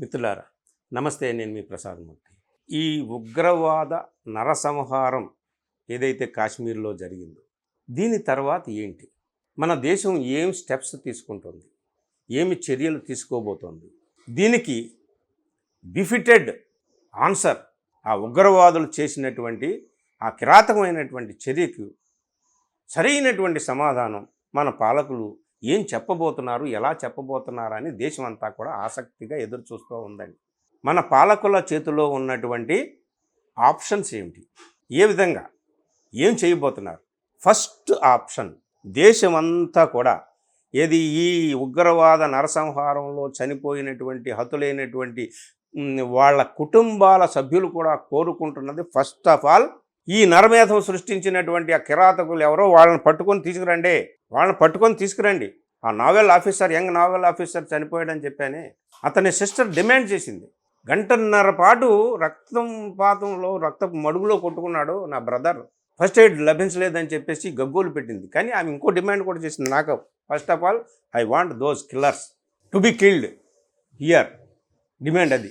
మిత్రులారా నమస్తే నేను మీ ప్రసాదమూర్తి ఈ ఉగ్రవాద నరసంహారం ఏదైతే కాశ్మీర్లో జరిగిందో దీని తర్వాత ఏంటి? మన దేశం ఏం స్టెప్స్ తీసుకుంటుంది? ఏమి చర్యలు తీసుకోబోతోంది? దీనికి బిఫిటెడ్ ఆన్సర్ ఆ ఉగ్రవాదులు చేసినటువంటి ఆ కిరాతకమైనటువంటి చర్యకు సరైనటువంటి సమాధానం మన పాలకులు ఏం చెప్పబోతున్నారు ఎలా చెప్పబోతున్నారు అని దేశం అంతా కూడా ఆసక్తిగా ఎదురు చూస్తూ ఉందండి. మన పాలకుల చేతిలో ఉన్నటువంటి ఆప్షన్స్ ఏమిటి? ఏ విధంగా? ఏం చేయబోతున్నారు? ఫస్ట్ ఆప్షన్ దేశమంతా కూడా ఏది ఈ ఉగ్రవాద నరసంహారంలో చనిపోయినటువంటి హతులైనటువంటి వాళ్ళ కుటుంబాల సభ్యులు కూడా కోరుకుంటున్నది ఫస్ట్ ఆఫ్ ఆల్ ఈ నరమేధం సృష్టించినటువంటి ఆ కిరాతకులు ఎవరో వాళ్ళని పట్టుకొని తీసుకురండి. వాళ్ళని పట్టుకొని తీసుకురండి. ఆ naval officer young naval officer చనిపోయాడని చెప్పానే అతని సిస్టర్ డిమాండ్ చేసింది. గంటన్నర పాటు రక్తం పాతంలో రక్తపు మడుగులో కొట్టుకున్నాడు నా బ్రదర్. ఫస్ట్ ఎయిడ్ లభించలేదని చెప్పేసి గగ్గోలు పెట్టింది. కానీ ఆమె ఇంకో డిమాండ్ కూడా చేసింది నాకు. First of all I want those killers to be killed here demand అది.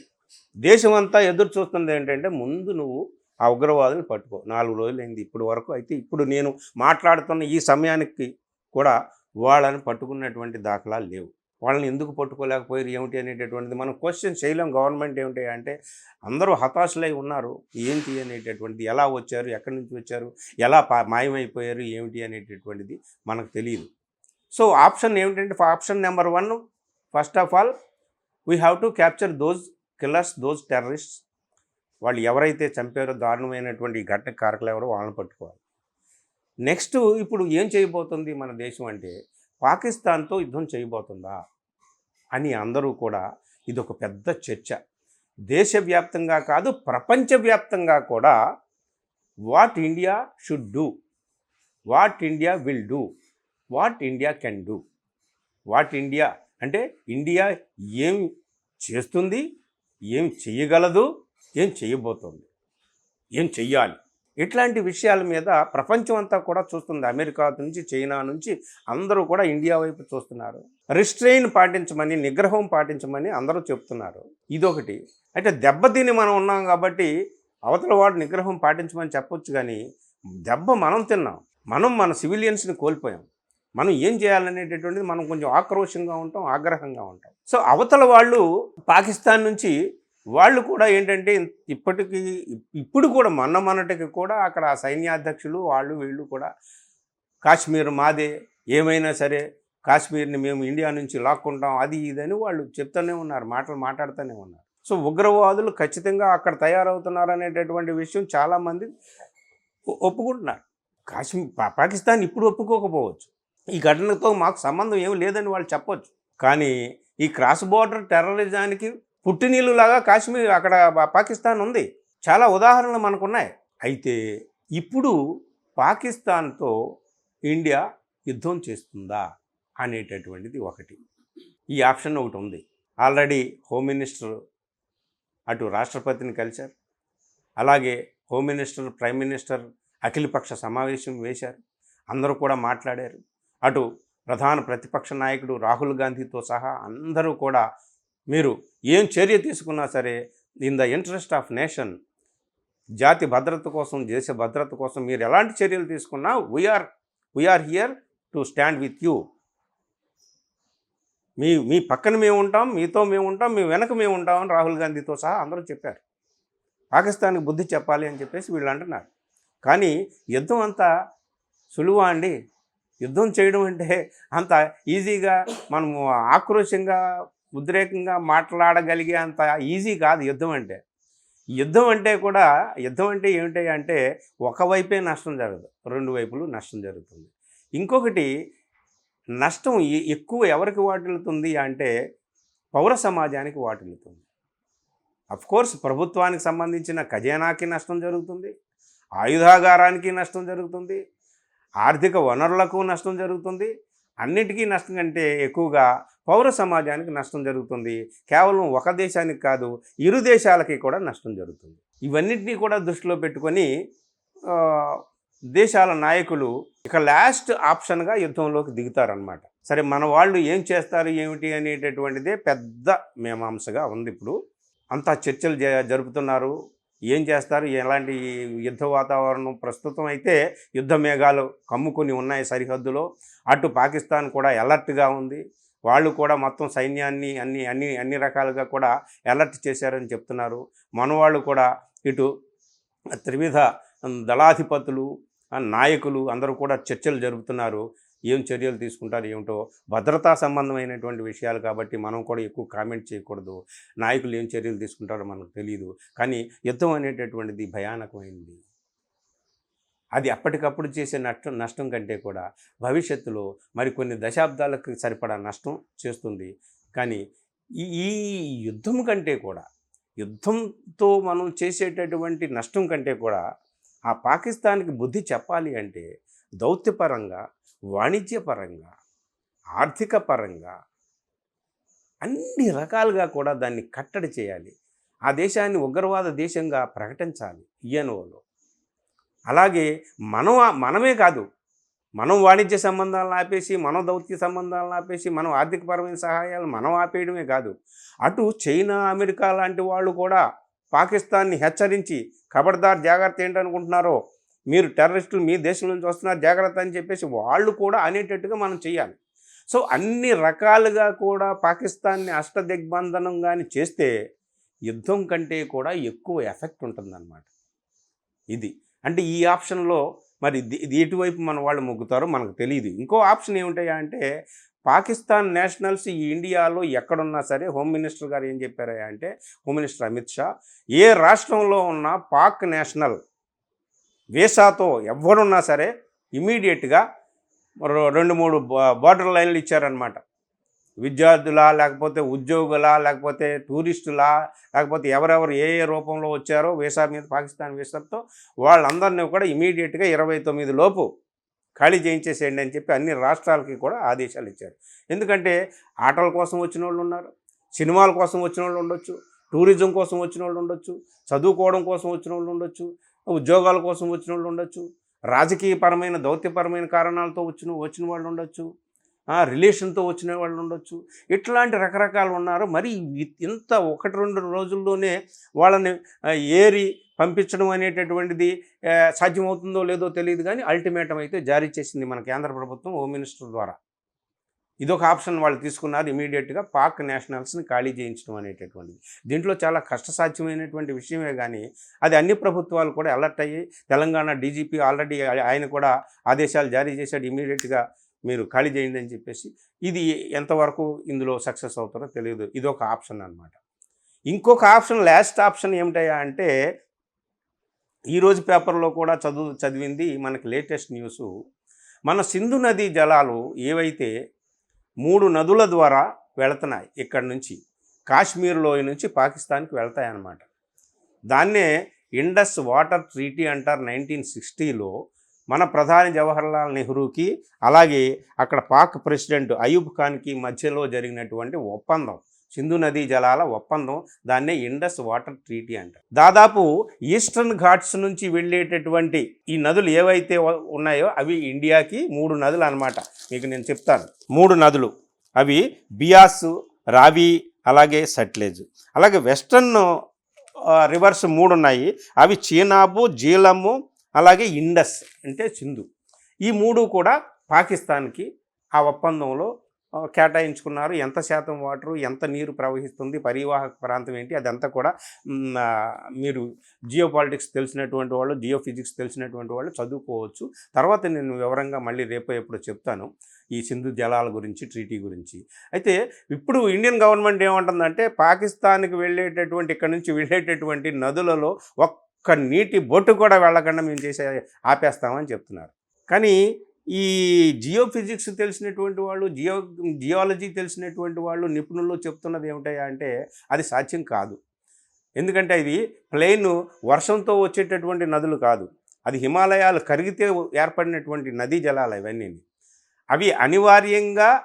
దేశం అంతా ఎదురు చూస్తుంది ఏంటంటే ముందు నువ్వు ఆ ఉగ్రవాదులు పట్టుకో. నాలుగు రోజులైంది. ఇప్పుడు వరకు అయితే ఇప్పుడు నేను మాట్లాడుతున్న ఈ సమయానికి కూడా వాళ్ళని పట్టుకున్నటువంటి దాఖలాలు లేవు. వాళ్ళని ఎందుకు పట్టుకోలేకపోయారు? ఏమిటి అనేటటువంటిది మనం క్వశ్చన్ చేయలేం. గవర్నమెంట్ ఏమిటి అంటే అందరూ హతాశులై ఉన్నారు. ఏంటి అనేటటువంటిది? ఎలా వచ్చారు? ఎక్కడి నుంచి వచ్చారు? ఎలా పా మాయమైపోయారు? ఏమిటి అనేటటువంటిది మనకు తెలియదు. సో ఆప్షన్ ఏమిటంటే option number one first of all we have to capture those killers those terrorist వాళ్ళు ఎవరైతే చంపారో దారుణమైనటువంటి ఘటన కారకులు ఎవరో వాళ్ళని పట్టుకోవాలి. నెక్స్ట్ ఇప్పుడు ఏం చేయబోతుంది మన దేశం అంటే పాకిస్తాన్తో యుద్ధం చేయబోతుందా అని అందరూ కూడా ఇది ఒక పెద్ద చర్చ. దేశవ్యాప్తంగా కాదు ప్రపంచవ్యాప్తంగా కూడా what India should do what India will do what India can do what India అంటే ఇండియా ఏం చేస్తుంది ఏం చేయగలదు ఏం చేయబోతోంది ఏం చెయ్యాలి? ఇట్లాంటి విషయాల మీద ప్రపంచం అంతా కూడా చూస్తుంది. అమెరికా నుంచి చైనా నుంచి అందరూ కూడా ఇండియా వైపు చూస్తున్నారు. రిస్ట్రెయిన్ పాటించమని నిగ్రహం పాటించమని అందరూ చెప్తున్నారు. ఇదొకటి. అయితే దెబ్బతిని మనం ఉన్నాం కాబట్టి అవతల వాడు నిగ్రహం పాటించమని చెప్పొచ్చు కానీ దెబ్బ మనం తిన్నాం. మనం మన సివిలియన్స్ని కోల్పోయాం. మనం ఏం చేయాలనేటటువంటిది మనం కొంచెం ఆక్రోషంగా ఉంటాం ఆగ్రహంగా ఉంటాం. సో అవతల వాళ్ళు పాకిస్తాన్ నుంచి వాళ్ళు కూడా ఏంటంటే ఇప్పటికీ ఇప్పుడు కూడా మొన్న మొన్నటికి కూడా అక్కడ సైన్యాధ్యక్షులు వాళ్ళు వీళ్ళు కూడా కాశ్మీర్ మాదే ఏమైనా సరే కాశ్మీర్ని మేము ఇండియా నుంచి లాక్కుంటాం అది ఇదని వాళ్ళు చెప్తూనే ఉన్నారు మాటలు మాట్లాడుతూనే ఉన్నారు. సో ఉగ్రవాదులు ఖచ్చితంగా అక్కడ తయారవుతున్నారు అనేటటువంటి విషయం చాలామంది ఒ- ఒప్పుకుంటున్నారు. కాశ్మీర్ పాకిస్తాన్ ఇప్పుడు ఒప్పుకోకపోవచ్చు. ఈ ఘటనతో మాకు సంబంధం ఏమి లేదని వాళ్ళు చెప్పొచ్చు. కానీ ఈ క్రాస్ బోర్డర్ టెర్రరిజానికి పుట్టినీళ్ళులాగా కాశ్మీర్ అక్కడ పాకిస్తాన్ ఉంది. చాలా ఉదాహరణలు మనకున్నాయి. అయితే ఇప్పుడు పాకిస్తాన్తో ఇండియా యుద్ధం చేస్తుందా అనేటటువంటిది ఒకటి. ఈ ఆప్షన్ ఒకటి ఉంది. ఆల్రెడీ హోమ్ మినిస్టర్ అటు రాష్ట్రపతిని కలిశారు. అలాగే హోమ్ మినిస్టర్ ప్రైమ్ మినిస్టర్ అఖిలపక్ష సమావేశం వేశారు. అందరూ కూడా మాట్లాడారు. అటు ప్రధాన ప్రతిపక్ష నాయకుడు రాహుల్ గాంధీతో సహా అందరూ కూడా మీరు ఏం చర్య తీసుకున్నా సరే in the interest of nation జాతి భద్రత కోసం దేశ భద్రత కోసం మీరు ఎలాంటి చర్యలు తీసుకున్నా we are we are here to stand with you మీ మీ పక్కన మేము ఉంటాం మీతో మేము ఉంటాం మీ వెనక మేము ఉంటామని రాహుల్ గాంధీతో సహా అందరూ చెప్పారు. పాకిస్తాన్కి బుద్ధి చెప్పాలి అని చెప్పేసి వీళ్ళు అంటున్నారు. కానీ యుద్ధం అంతా సులువా అండి? యుద్ధం చేయడం అంటే అంత ఈజీగా మనము ఆక్రోషంగా ఉద్రేకంగా మాట్లాడగలిగే అంత ఈజీ కాదు యుద్ధం అంటే. యుద్ధం అంటే కూడా యుద్ధం అంటే ఏమిటి అంటే ఒకవైపే నష్టం జరగదు రెండు వైపులు నష్టం జరుగుతుంది. ఇంకొకటి నష్టం ఎక్కువ ఎవరికి వాటిల్లుతుంది అంటే పౌర సమాజానికి వాటిల్లుతుంది. కోర్స్ ప్రభుత్వానికి సంబంధించిన ఖజానాకి నష్టం జరుగుతుంది ఆయుధాగారానికి నష్టం జరుగుతుంది ఆర్థిక వనరులకు నష్టం జరుగుతుంది అన్నిటికీ నష్టం కంటే ఎక్కువగా పౌర సమాజానికి నష్టం జరుగుతుంది. కేవలం ఒక దేశానికి కాదు ఇరు దేశాలకి కూడా నష్టం జరుగుతుంది. ఇవన్నిటినీ కూడా దృష్టిలో పెట్టుకొని దేశాల నాయకులు ఇక లాస్ట్ ఆప్షన్గా యుద్ధంలోకి దిగుతారనమాట సరే మన వాళ్ళు ఏం చేస్తారు ఏమిటి అనేటటువంటిదే పెద్ద మీమాంసగా ఉంది ఇప్పుడు. అంతా చర్చలు జ- జరుపుతున్నారు. ఏం చేస్తారు? ఎలాంటి యుద్ధ వాతావరణం ప్రస్తుతం అయితే యుద్ధ మేఘాలు కమ్ముకొని ఉన్నాయి సరిహద్దులో. అటు పాకిస్తాన్ కూడా అలర్ట్గా ఉంది. వాళ్ళు కూడా మొత్తం సైన్యాన్ని అన్ని అన్ని అన్ని రకాలుగా కూడా అలర్ట్ చేశారని చెప్తున్నారు. మనవాళ్ళు కూడా ఇటు త్రివిధ దళాధిపతులు నాయకులు అందరూ కూడా చర్చలు జరుపుతున్నారు. ఏం చర్యలు తీసుకుంటారు ఏమిటో. భద్రతా సంబంధమైనటువంటి విషయాలు కాబట్టి మనం కూడా ఎక్కువ కామెంట్ చేయకూడదు. నాయకులు ఏం చర్యలు తీసుకుంటారో మనకు తెలియదు కానీ యుద్ధం అనేటటువంటిది భయానకమైంది. అది అప్పటికప్పుడు చేసే నష్టం నష్టం కంటే కూడా భవిష్యత్తులో మరికొన్ని దశాబ్దాలకు సరిపడా నష్టం చేస్తుంది. కానీ ఈ ఈ యుద్ధం కంటే కూడా యుద్ధంతో మనం చేసేటటువంటి నష్టం కంటే కూడా ఆ పాకిస్తాన్కి బుద్ధి చెప్పాలి అంటే దౌత్యపరంగా వాణిజ్యపరంగా ఆర్థిక పరంగా అన్ని రకాలుగా కూడా దాన్ని కట్టడి చేయాలి. ఆ దేశాన్ని ఉగ్రవాద దేశంగా ప్రకటించాలి ఈఎన్ఓలో. అలాగే మనం మనమే కాదు మనం వాణిజ్య సంబంధాలను ఆపేసి మనం దౌత్య సంబంధాలను ఆపేసి మనం ఆర్థికపరమైన సహాయాలు మనం ఆపేయడమే కాదు అటు చైనా అమెరికా లాంటి వాళ్ళు కూడా పాకిస్తాన్ని హెచ్చరించి ఖబర్దార్ జాగ్రత్త ఏంటనుకుంటున్నారో మీరు టెర్రరిస్టులు మీ దేశం నుంచి వస్తున్నారు జాగ్రత్త అని చెప్పేసి వాళ్ళు కూడా అనేటట్టుగా మనం చేయాలి సో అన్ని రకాలుగా కూడా పాకిస్తాన్ని అష్టదిగ్బంధనం కానీ చేస్తే యుద్ధం కంటే కూడా ఎక్కువ ఎఫెక్ట్ ఉంటుందన్నమాట. ఇది. అంటే ఈ ఆప్షన్లో మరి ఇది- ఇది ఎటువైపు మన వాళ్ళు మొగ్గుతారో మనకు తెలియదు ఇంకో ఆప్షన్ ఏమిటాయా అంటే పాకిస్తాన్ నేషనల్స్ ఈ ఇండియాలో ఎక్కడున్నా సరే హోమ్ మినిస్టర్ గారు ఏం చెప్పారా అంటే హోమ్ మినిస్టర్ అమిత్ షా ఏ రాష్ట్రంలో ఉన్న పాక్ నేషనల్ వీసాతో ఎవరున్నా సరే ఇమీడియట్గా రెండు మూడు బా- బార్డర్ లైన్లు ఇచ్చారనమాట విద్యార్థులా లేకపోతే ఉద్యోగులా లేకపోతే టూరిస్టులా లేకపోతే ఎవరెవరు ఏ ఏ రూపంలో వచ్చారో వీసా మీద పాకిస్తాన్ వీసాతో వాళ్ళందరినీ కూడా ఇమీడియట్గా ఇరవై తొమ్మిది లోపు ఖాళీ చేయించేసేయండి అని చెప్పి అన్ని రాష్ట్రాలకి కూడా ఆదేశాలు ఇచ్చారు. ఎందుకంటే ఆటల కోసం వచ్చిన వాళ్ళు ఉన్నారు సినిమాల కోసం వచ్చిన వాళ్ళు ఉండొచ్చు టూరిజం కోసం వచ్చిన వాళ్ళు ఉండొచ్చు చదువుకోవడం కోసం వచ్చిన వాళ్ళు ఉండొచ్చు ఉద్యోగాల కోసం వచ్చిన వాళ్ళు ఉండొచ్చు. రాజకీయపరమైన దౌత్యపరమైన కారణాలతో వచ్చిన వచ్చిన వాళ్ళు ఉండొచ్చు. రిలేషన్తో వచ్చిన వాళ్ళు ఉండొచ్చు. ఇట్లాంటి రకరకాలు ఉన్నారు. మరి ఇంత ఒకటి రెండు రోజుల్లోనే వాళ్ళని ఏరి పంపించడం అనేటటువంటిది సాధ్యమవుతుందో లేదో తెలియదు కానీ అల్టిమేటం అయితే జారీ చేసింది మన కేంద్ర ప్రభుత్వం హోమ్ మినిస్టర్ ద్వారా. ఇదొక ఆప్షన్ వాళ్ళు తీసుకున్నారు ఇమీడియట్గా పాక్ నేషనల్స్ని ఖాళీ చేయించడం అనేటటువంటిది. దీంట్లో చాలా కష్టసాధ్యమైనటువంటి విషయమే కానీ అది అన్ని ప్రభుత్వాలు కూడా అలర్ట్ అయ్యి తెలంగాణ డీజీపీ ఆల్రెడీ ఆయన కూడా ఆదేశాలు జారీ చేశాడు ఇమీడియట్గా మీరు ఖాళీ చేయండి అని చెప్పేసి. ఇది ఎంతవరకు ఇందులో సక్సెస్ అవుతారో తెలియదు. ఇదొక ఆప్షన్ అనమాట ఇంకొక ఆప్షన్ లాస్ట్ ఆప్షన్ ఏమిటయ్యా అంటే ఈరోజు పేపర్లో కూడా చదువు చదివింది మనకి లేటెస్ట్ న్యూస్ మన సింధు నదీ జలాలు ఏవైతే మూడు నదుల ద్వారా వెళుతున్నాయి ఇక్కడ నుంచి. కాశ్మీర్ లోయ నుంచి పాకిస్తాన్కి వెళ్తాయి అన్నమాట దాన్నే ఇండస్ వాటర్ ట్రీటీ అంటారు నైన్టీన్ సిక్స్టీలో. మన ప్రధాని జవహర్లాల్ నెహ్రూకి అలాగే అక్కడ పాక్ ప్రెసిడెంట్ అయూబ్ ఖాన్కి మధ్యలో జరిగినటువంటి ఒప్పందం. సింధు నదీ జలాల ఒప్పందం దాన్నే ఇండస్ వాటర్ ట్రీటీ అంటారు. దాదాపు ఈస్టర్న్ ఘాట్స్ నుంచి వెళ్ళేటటువంటి ఈ నదులు ఏవైతే ఉన్నాయో అవి ఇండియాకి మూడు నదులు అనమాట మీకు నేను చెప్తాను. మూడు నదులు. అవి బియాస్ రావి అలాగే సట్లేజ్. అలాగే వెస్టర్న్ రివర్స్ మూడు ఉన్నాయి. అవి చీనాబు జీలము అలాగే ఇండస్ అంటే సింధు. ఈ మూడు కూడా పాకిస్తాన్కి ఆ ఒప్పందంలో కేటాయించుకున్నారు. ఎంత శాతం వాటరు ఎంత నీరు ప్రవహిస్తుంది పరివాహక ప్రాంతం ఏంటి అదంతా కూడా మీరు జియో పాలిటిక్స్ తెలిసినటువంటి వాళ్ళు జియో ఫిజిక్స్ తెలిసినటువంటి వాళ్ళు చదువుకోవచ్చు. తర్వాత నేను వివరంగా మళ్ళీ రేపు ఎప్పుడు చెప్తాను ఈ సింధు జలాల గురించి ట్రీటీ గురించి. అయితే ఇప్పుడు ఇండియన్ గవర్నమెంట్ ఏమంటుందంటే పాకిస్తాన్కి వెళ్ళేటటువంటి ఇక్కడ నుంచి వెళ్ళేటటువంటి నదులలో ఒక్క నీటి బొట్టు కూడా వెళ్ళకుండా మేము చేసే ఆపేస్తామని చెప్తున్నారు. కానీ ఈ జియో ఫిజిక్స్ తెలిసినటువంటి వాళ్ళు జియో జియాలజీ తెలిసినటువంటి వాళ్ళు నిపుణులు చెప్తున్నది ఏమిటయ్యా అంటే అది సాధ్యం కాదు. ఎందుకంటే ఇది ప్లెయిన్ వర్షంతో వచ్చేటటువంటి నదులు కాదు. అది హిమాలయాలు కరిగితే ఏర్పడినటువంటి నదీ జలాలు ఇవన్నీ అవి అనివార్యంగా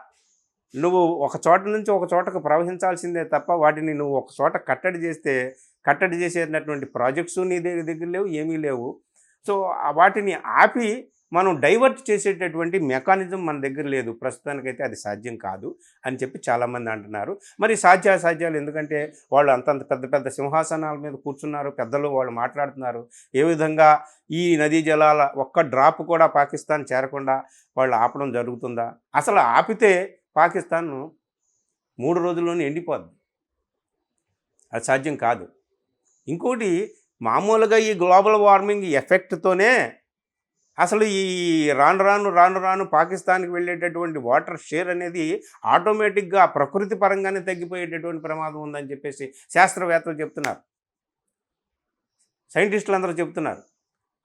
నువ్వు ఒక చోట నుంచి ఒక చోటకు ప్రవహించాల్సిందే తప్ప వాటిని నువ్వు ఒక చోట కట్టడి చేస్తే కట్టడి చేసేటటువంటి ప్రాజెక్ట్స్ నీ దగ్గర దగ్గర లేవు ఏమీ లేవు. సో వాటిని ఆపి మనం డైవర్ట్ చేసేటటువంటి మెకానిజం మన దగ్గర లేదు. ప్రస్తుతానికైతే అది సాధ్యం కాదు అని చెప్పి చాలామంది అంటున్నారు. మరి సాధ్యాసాధ్యాలు ఎందుకంటే వాళ్ళు అంతంత పెద్ద పెద్ద సింహాసనాల మీద కూర్చున్నారు పెద్దలు వాళ్ళు మాట్లాడుతున్నారు. ఏ విధంగా ఈ నదీ జలాల ఒక్క డ్రాప్ కూడా పాకిస్తాన్ చేరకుండా వాళ్ళు ఆపడం జరుగుతుందా? అసలు ఆపితే పాకిస్తాన్ మూడు రోజుల్లోనే ఎండిపోద్ది. అది సాధ్యం కాదు. ఇంకోటి మామూలుగా ఈ గ్లోబల్ వార్మింగ్ ఎఫెక్ట్తోనే అసలు ఈ రాను రాను రాను రాను పాకిస్తాన్కి వెళ్ళేటటువంటి వాటర్ షేర్ అనేది ఆటోమేటిక్గా ప్రకృతి పరంగానే తగ్గిపోయేటటువంటి ప్రమాదం ఉందని చెప్పేసి శాస్త్రవేత్తలు చెప్తున్నారు. సైంటిస్టులు అందరూ చెప్తున్నారు.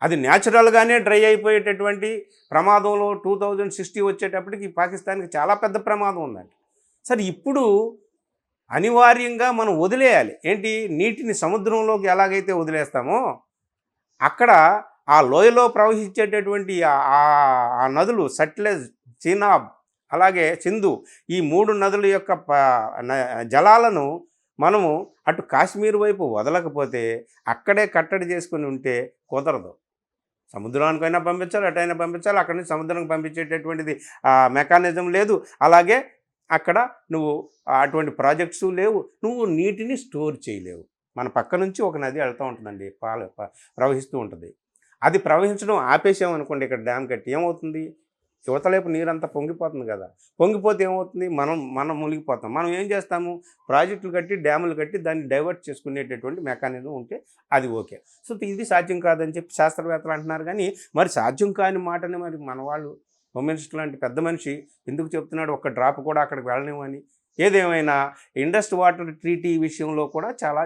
అది న్యాచురల్గానే డ్రై అయిపోయేటటువంటి ప్రమాదంలో టూ థౌజండ్ సిక్స్టీ వచ్చేటప్పటికి పాకిస్తాన్కి చాలా పెద్ద ప్రమాదం ఉందండి. సరే ఇప్పుడు అనివార్యంగా మనం వదిలేయాలి. ఏంటి? నీటిని సముద్రంలోకి ఎలాగైతే వదిలేస్తామో అక్కడ ఆ లోయలో ప్రవహించేటటువంటి ఆ- ఆ- నదులు సట్లెజ్ చీనాబ్ అలాగే సింధు ఈ మూడు నదుల యొక్క ప- న- జలాలను మనము అటు కాశ్మీర్ వైపు వదలకపోతే అక్కడే కట్టడి చేసుకుని ఉంటే కుదరదు. సముద్రానికైనా పంపించాలి అటైనా పంపించాలి అక్కడి నుంచి సముద్రానికి పంపించేటటువంటిది మెకానిజం లేదు. అలాగే అక్కడ నువ్వు అటువంటి ప్రాజెక్ట్స్ లేవు నువ్వు నీటిని స్టోర్ చేయలేవు. మన పక్క నుంచి ఒక నది వెళ్తూ ఉంటుందండి పాల ప్రవహిస్తూ ఉంటుంది. అది ప్రవహించడం ఆపేసామనుకోండి ఇక్కడ డ్యామ్ కట్టి ఏమవుతుంది? యువతలేపు నీరంతా పొంగిపోతుంది కదా. పొంగిపోతే ఏమవుతుంది? మనం మనం మునిగిపోతాం. మనం ఏం చేస్తాము? ప్రాజెక్టులు కట్టి డ్యాములు కట్టి దాన్ని డైవర్ట్ చేసుకునేటటువంటి మెకానిజం ఉంటే అది ఓకే. సో ఇది సాధ్యం కాదని చెప్పి శాస్త్రవేత్తలు అంటున్నారు కానీ మరి సాధ్యం కాని మాటని మరి మన వాళ్ళు హోమ్ మినిస్టర్ లాంటి పెద్ద మనిషి ఎందుకు చెప్తున్నాడు? ఒక్క డ్రాప్ కూడా అక్కడికి వెళ్ళలేమని ఏదేమైనా ఇండస్ట్ వాటర్ ట్రీటీ విషయంలో కూడా చాలా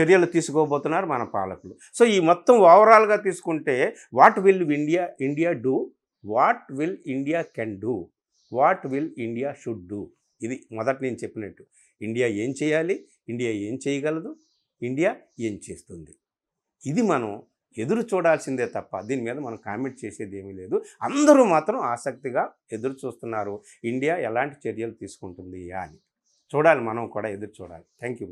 చర్యలు తీసుకోబోతున్నారు మన పాలకులు. సో ఈ మొత్తం ఓవరాల్గా తీసుకుంటే what will India India do? What will India can do? What will India should do? ఇది మొదట నేను చెప్పినట్టు. ఇండియా ఏం చేయాలి? ఇండియా ఏం చేయగలదు? ఇండియా ఏం చేస్తుంది? ఇది మనం ఎదురు చూడాల్సిందే తప్ప దీని మీద మనం కామెంట్ చేసేది ఏమీ లేదు. అందరూ మాత్రం ఆసక్తిగా ఎదురు చూస్తున్నారు. ఇండియా ఎలాంటి చర్యలు తీసుకుంటుంది అని. చూడాలి మనం కూడా ఎదురు చూడాలి. Thank you